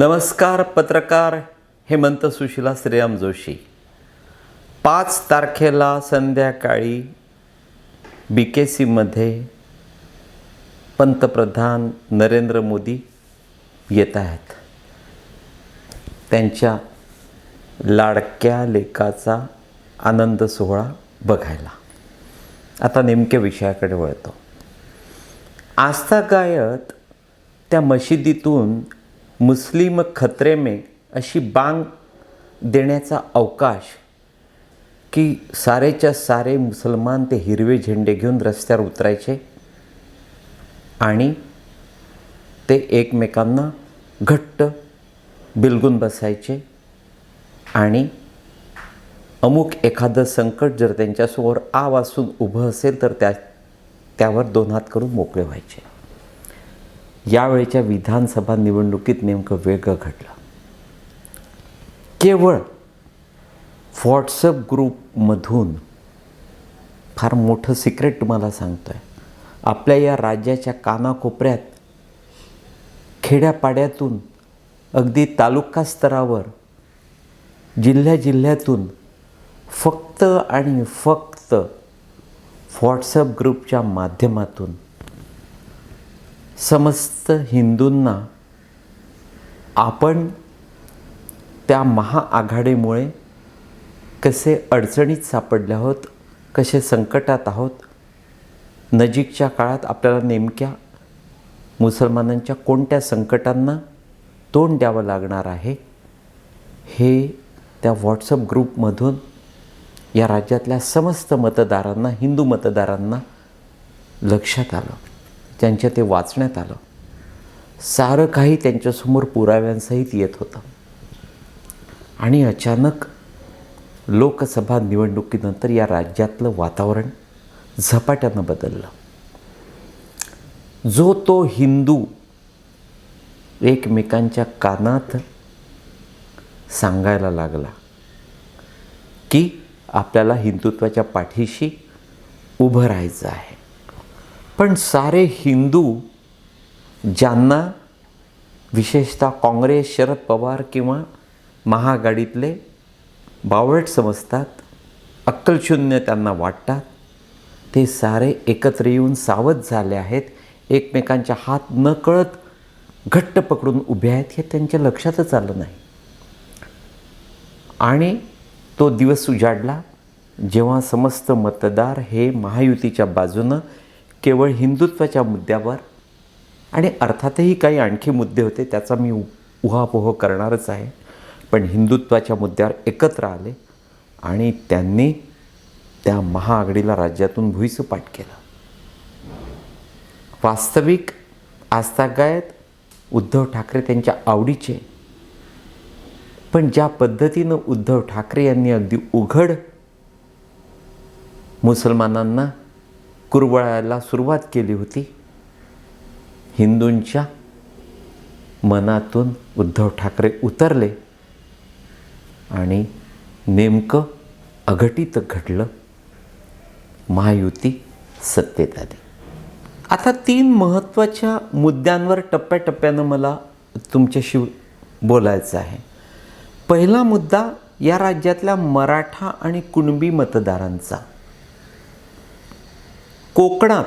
नमस्कार पत्रकार हेमंत सुशिला श्रीराम जोशी. पाच तारखेला संध्याकाळी बी के सीमध्ये पंतप्रधान नरेंद्र मोदी येत आहेत. त्यांच्या लाडक्या लेखाचा आनंद सोहळा बघायला. आता नेमक्या विषयाकडे वळतो. आस्था गायत त्या मशिदीतून मुस्लिम खतरे में अशी बांग देण्याचा अवकाश की सारेच्या सारे मुसलमान ते हिरवे झेंडे घेऊन रस्त्यावर उतरायचे आणि ते एकमेकांना घट्ट बिलगून बसायचे आणि अमुक एखादं संकट जर त्यांच्यासमोर आ वासून उभं असेल तर त्या त्यावर दोन हात करून मोकळे व्हायचे. यावेळीच्या विधानसभा निवडणुकीत नेमकं वेगळं घडलं. केवळ व्हॉट्सअप ग्रुपमधून फार मोठं सिक्रेट तुम्हाला सांगतो आहे आपल्या या राज्याच्या कानाकोपऱ्यात खेड्यापाड्यातून अगदी तालुका स्तरावर जिल्ह्या जिल्ह्यातून फक्त आणि फक्त व्हॉट्सअप ग्रुपच्या माध्यमातून समस्त हिंदूंना आपण त्या महाआघाडीमुळे कसे अडचणीत सापडले आहोत कसे संकटात आहोत नजीकच्या काळात आपल्याला नेमक्या मुसलमानांच्या कोणत्या संकटांना तोंड द्यावं लागणार आहे हे त्या व्हॉट्सअप ग्रुपमधून या राज्यातल्या समस्त मतदारांना हिंदू मतदारांना लक्षात आलं. त्यांच्या ते वाचण्यात आलं. सारं काही त्यांच्यासमोर पुराव्यांसहित येत होतं. आणि अचानक लोकसभा निवडणुकीनंतर या राज्यातलं वातावरण झपाट्यानं बदललं. जो तो हिंदू एकमेकांच्या कानात सांगायला लागला की आपल्याला हिंदुत्वाच्या पाठीशी उभं राहायचं आहे. पण सारे हिंदू ज्यांना विशेषतः काँग्रेस शरद पवार किंवा महाआघाडीतले बावळट समजतात अक्कलशून्य त्यांना वाटतात ते सारे एकत्र येऊन सावध झाले आहेत एकमेकांच्या हात न कळत घट्ट पकडून उभे आहेत हे त्यांच्या लक्षातच आलं नाही. आणि तो दिवस उजाडला जेव्हा समस्त मतदार हे महायुतीच्या बाजूनं केवळ हिंदुत्वाच्या मुद्द्यावर आणि अर्थातही काही आणखी मुद्दे होते त्याचा मी उ- उहापोह करणारच आहे. पण हिंदुत्वाच्या मुद्द्यावर एकत्र आले आणि त्यांनी त्या महाआघाडीला राज्यातून भुईसपाट केला. केलं वास्तविक आजतागायत उद्धव ठाकरे त्यांच्या आवडीचे. पण ज्या पद्धतीनं उद्धव ठाकरे यांनी अगदी उघड मुसलमानांना कुरवळायला सुरुवात केली होती. हिंदूंच्या मनातून उद्धव ठाकरे उतरले आणि नेमकं अघटित घडलं महायुती सत्तेत आली. आता तीन महत्त्वाच्या मुद्द्यांवर टप्प्याटप्प्यानं मला तुमच्याशी बोलायचं आहे. पहिला मुद्दा या राज्यातल्या मराठा आणि कुणबी मतदारांचा. कोकणात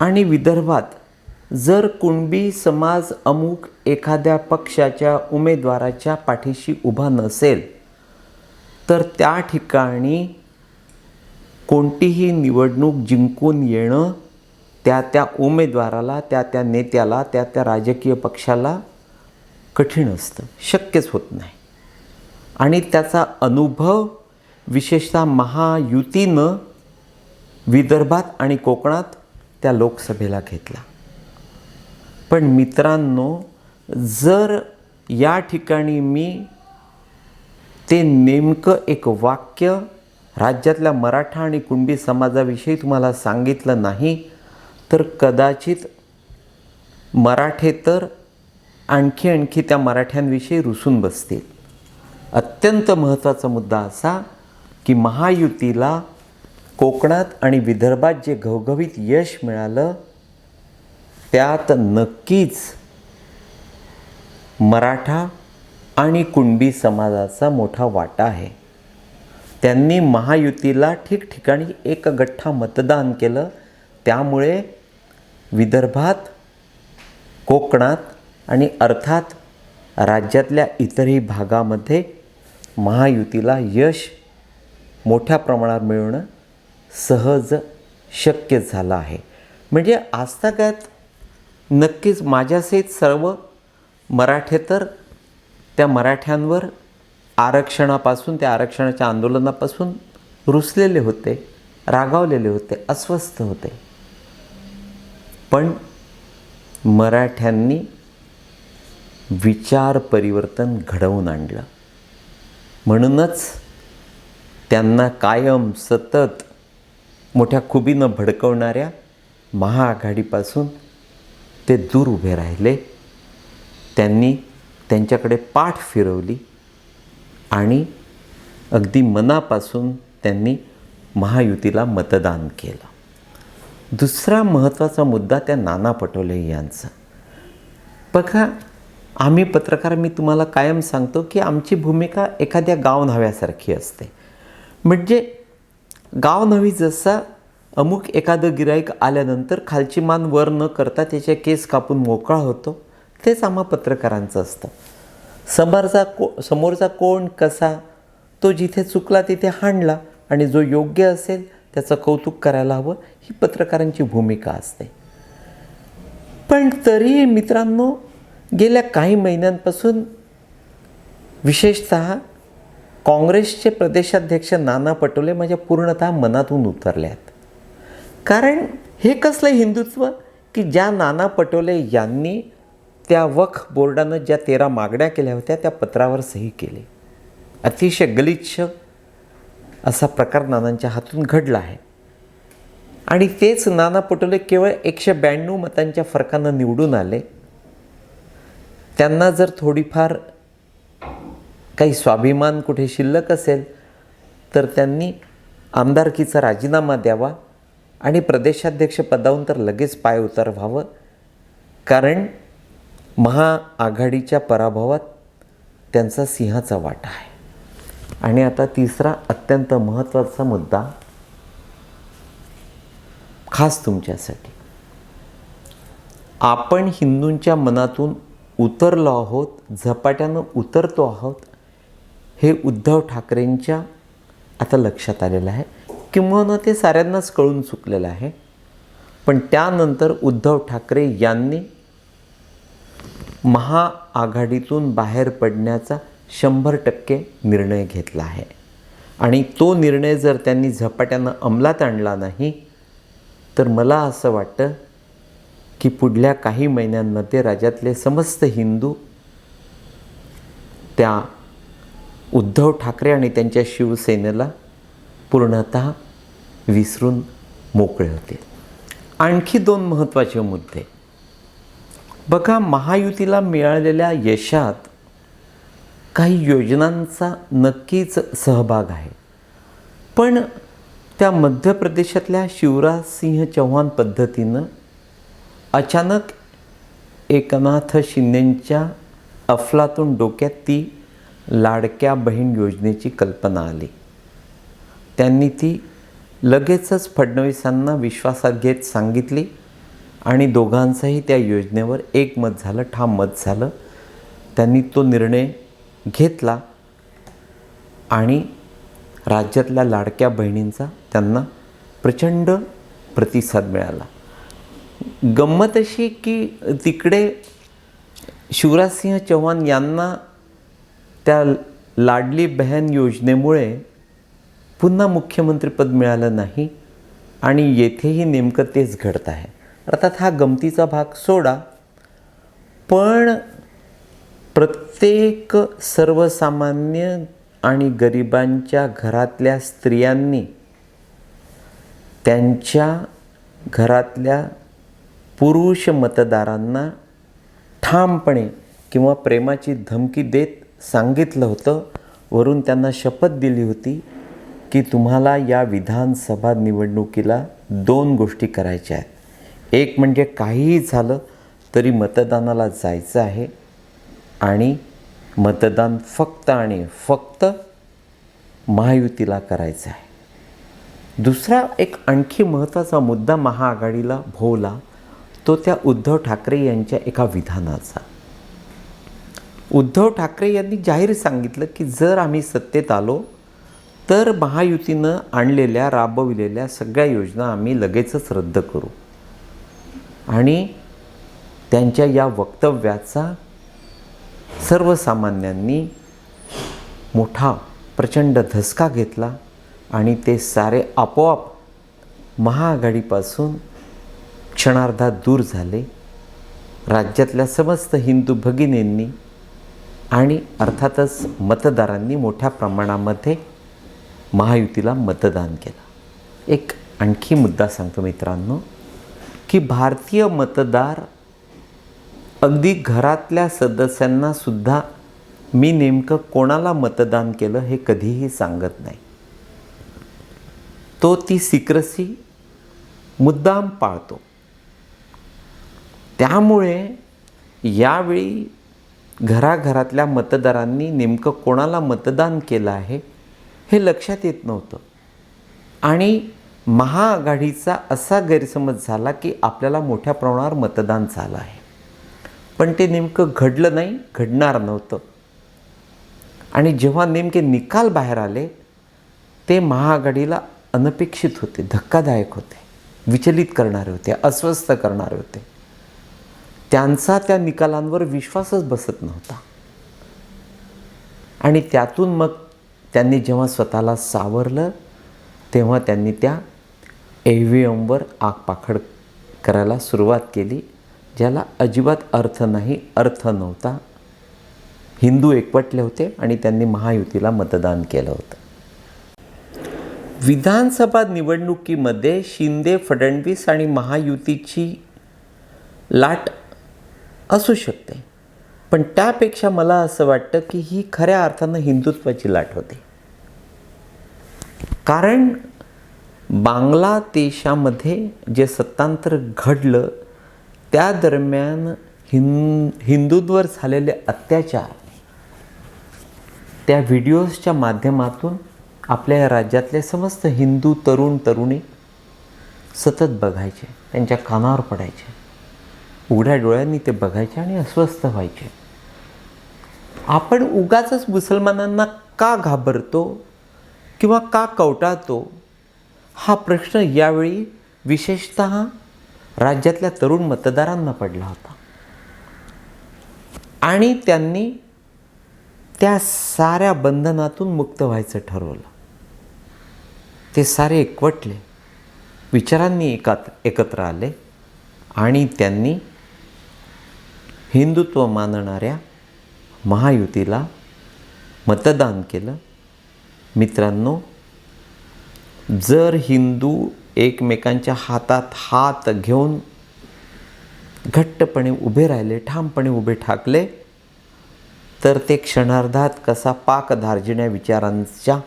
आणि विदर्भात जर कुणबी समाज अमुक एखाद्या पक्षाच्या उमेदवाराच्या पाठीशी उभा नसेल तर त्या ठिकाणी कोणतीही निवडणूक जिंकून येणं त्या त्या उमेदवाराला त्या त्या नेत्याला त्या त्या राजकीय पक्षाला कठीण असतं शक्यच होत नाही. आणि त्याचा अनुभव विशेषतः महायुतीनं विदर्भात आणि कोकणात त्या लोकसभेला घेतला. पण मित्रांनो जर या ठिकाणी मी ते नेमकं एक वाक्य राज्यातल्या मराठा आणि कुणबी समाजाविषयी तुम्हाला सांगितलं नाही तर कदाचित मराठे तर आणखी आणखी त्या मराठ्यांविषयी रुसून बसतील. अत्यंत महत्त्वाचा मुद्दा असा की महायुतीला कोकणात आणि विदर्भात जे घवघवीत यश मिळालं त्यात नक्कीच मराठा आणि कुणबी समाजाचा मोठा वाटा आहे. त्यांनी महायुतीला ठिकठिकाणी एक गठ्ठा मतदान केलं. त्यामुळे विदर्भात कोकणात आणि अर्थात राज्यातल्या इतरही भागामध्ये महायुतीला यश मोठ्या प्रमाणात मिळवणं सहज शक्य झालं आहे. म्हणजे आजतागायत नक्कीच माझ्यासहित सर्व मराठेतर त्या मराठ्यांवर आरक्षणापासून त्या आरक्षणाच्या आंदोलनापासून रुसलेले होते रागावलेले होते अस्वस्थ होते. पण मराठ्यांनी विचार परिवर्तन घडवून आणलं. म्हणूनच त्यांना कायम सतत मोठ्या खुबीनं भडकवणाऱ्या महाआघाडीपासून ते दूर उभे राहिले. त्यांनी त्यांच्याकडे पाठ फिरवली आणि अगदी मनापासून त्यांनी महायुतीला मतदान केलं. दुसरा महत्त्वाचा मुद्दा त्या नाना पटोले यांचा. बघा आम्ही पत्रकार मी तुम्हाला कायम सांगतो की आमची भूमिका एखाद्या गाव न्हाव्यासारखी असते. म्हणजे गाव जसा अमुक एखादं गिराईक आल्यानंतर खालची मान वर न करता त्याचे केस कापून मोकळा होतो. तेच आम्हा पत्रकारांचं असतं. समोरचा को समोरचा कोण कसा तो जिथे चुकला तिथे हाणला आणि जो योग्य असेल त्याचं कौतुक करायला हवं ही पत्रकारांची भूमिका असते. पण तरी मित्रांनो गेल्या काही महिन्यांपासून विशेषत काँग्रेसचे प्रदेशाध्यक्ष नाना पटोले माझ्या पूर्णतः मनातून उतरले आहेत कारण हे कसलं हिंदुत्व? की ज्या नाना पटोले यांनी त्या वख बोर्डानं ज्या तेरा मागण्या केल्या होत्या त्या पत्रावर सही केली. अतिशय गलिच्छ असा प्रकार नानांच्या हातून घडला आहे. आणि तेच नाना पटोले केवळ एकशे ब्याण्णव मतांच्या फरकानं निवडून आले. त्यांना जर थोडीफार काही स्वाभिमान कुठे शिल्लक असेल तर त्यांनी आमदारकीचा राजीनामा द्यावा आणि प्रदेशाध्यक्षपदावरून तर लगेच पाय उतार व्हावं कारण महाआघाडीच्या पराभवात त्यांचा सिंहाचा वाटा आहे. आणि आता तिसरा अत्यंत महत्त्वाचा मुद्दा खास तुमच्यासाठी. आपण हिंदूंच्या मनातून उतरलो आहोत झपाट्यानं उतरतो आहोत हे उद्धव ठाकरेंच्या आता लक्षात आलेलं आहे. किंवा ते साऱ्यांनाच कळून चुकलेलं आहे. पण त्यानंतर उद्धव ठाकरे यांनी महाआघाडीतून बाहेर पडण्याचा शंभर टक्के निर्णय घेतला आहे. आणि तो निर्णय जर त्यांनी झपाट्यानं अंमलात आणला नाही तर मला असं वाटतं की पुढल्या काही महिन्यांमध्ये राज्यातले समस्त हिंदू त्या उद्धव ठाकरे आणि त्यांच्या शिवसेनेला पूर्णत विसरून मोकळे होते. आणखी दोन महत्त्वाचे मुद्दे. बघा महायुतीला मिळालेल्या यशात काही योजनांचा नक्कीच सहभाग आहे. पण त्या मध्य प्रदेशातल्या शिवराज सिंह चौहान पद्धतीनं अचानक एकनाथ शिंदेंच्या अफलातून डोक्यात ती लाडक्या बहीण योजनेची कल्पना आली. त्यांनी ती लगेचच फडणवीसांना विश्वासात घेत सांगितली आणि दोघांचंही त्या योजनेवर एक मत झालं ठाम मत झालं. त्यांनी तो निर्णय घेतला आणि राज्यातल्या लाडक्या बहिणींचा त्यांना प्रचंड प्रतिसाद मिळाला. गंमत अशी की तिकडे शिवराजसिंह चौहान यांना त्या लाडली बहन योजनेमुळे पुन्हा मुख्यमंत्रीपद मिळालं नाही आणि येथेही नेमकं तेच घडत आहे. अर्थात हा गमतीचा भाग सोडा पण प्रत्येक सर्वसामान्य आणि गरिबांच्या घरातल्या स्त्रियांनी त्यांच्या घरातल्या पुरुष मतदारांना ठामपणे किंवा प्रेमाची धमकी देत सांगितलं होतं. वरून त्यांना शपथ दिली होती की तुम्हाला या विधानसभा निवडणुकीला दोन गोष्टी करायच्या आहेत. एक म्हणजे काहीही झालं तरी मतदानाला जायचं आहे आणि मतदान फक्त आणि फक्त महायुतीला करायचं आहे. दुसरा एक आणखी महत्त्वाचा मुद्दा महाआघाडीला भोवला तो त्या उद्धव ठाकरे यांच्या एका विधानाचा. उद्धव ठाकरे यांनी जाहीर सांगितलं की जर आम्ही सत्तेत आलो तर महायुतीनं आणलेल्या राबविलेल्या सगळ्या योजना आम्ही लगेचच रद्द करू. आणि त्यांच्या या वक्तव्याचा सर्वसामान्यांनी मोठा प्रचंड धसका घेतला आणि ते सारे आपोआप महाआघाडीपासून क्षणार्धात दूर झाले. राज्यातल्या समस्त हिंदू भगिनींनी आणि अर्थातच मतदारांनी मोठ्या प्रमाणामध्ये महायुतीला मतदान केलं. एक आणखी मुद्दा सांगतो मित्रांनो की भारतीय मतदार अगदी घरातल्या सदस्यांना सुद्धा मी नेमकं कोणाला मतदान केलं हे कधीही सांगत नाही. तो ती सिक्रसी मुद्दाम पाळतो. त्यामुळे यावेळी घराघरातल्या मतदारांनी नेमकं कोणाला मतदान केलं आहे हे लक्षात येत नव्हतं. आणि महाआघाडीचा असा गैरसमज झाला की आपल्याला मोठ्या प्रमाणावर मतदान झालं आहे. पण ते नेमकं घडलं नाही घडणार नव्हतं. आणि जेव्हा नेमके निकाल बाहेर आले ते महाआघाडीला अनपेक्षित होते धक्कादायक होते विचलित करणारे होते अस्वस्थ करणारे होते. त्यांचा त्या निकालांवर विश्वासच बसत नव्हता. आणि त्यातून मग त्यांनी जेव्हा स्वतःला सावरलं तेव्हा त्यांनी त्या ई व्ही एमवर आगपाखड करायला सुरुवात केली ज्याला अजिबात अर्थ नाही अर्थ नव्हता. हिंदू एकवटले होते आणि त्यांनी महायुतीला मतदान केलं होतं. विधानसभा निवडणुकीमध्ये शिंदे फडणवीस आणि महायुतीची लाट असू शकते. पण त्यापेक्षा मला असं वाटतं की ही खऱ्या अर्थानं हिंदुत्वाची लाट होती. कारण बांगलादेशामध्ये जे सत्तांतर घडलं त्या दरम्यान हिं हिंदूंवर झालेले अत्याचार त्या व्हिडिओजच्या माध्यमातून आपल्या या राज्यातले समस्त हिंदू तरुण तरुणी सतत बघायचे त्यांच्या कानावर पडायचे. उघड्या डोळ्यांनी ते बघायचे आणि अस्वस्थ व्हायचे. आपण उगाच मुसलमानांना का घाबरतो किंवा का कवटाळतो? हा प्रश्न यावेळी विशेषत राज्यातल्या तरुण मतदारांना पडला होता. आणि त्यांनी त्या साऱ्या बंधनातून मुक्त व्हायचं ठरवलं. ते सारे एकवटले. विचारांनी एकात एकत्र आले आणि त्यांनी हिंदुत्व मानणाऱ्या महायुतीला मतदान केलं मित्रांनो जर हिंदू एकमेकांच्या हातात हात घेऊन घट्टपणे उभे राहिले ठामपणे उभे ठाकले तर ते क्षणार्धात कसा पाकधार्जिण्या विचारांच्या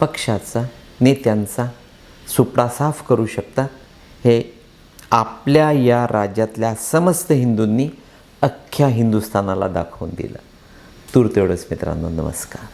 पक्षाचा नेत्यांचा सुपडा साफ करू शकतात हे आपल्या या राज्यातल्या समस्त हिंदूंनी अख्ख्या हिंदुस्थानाला दाखवून दिलं. तूर तेवढंच मित्रांनो नमस्कार.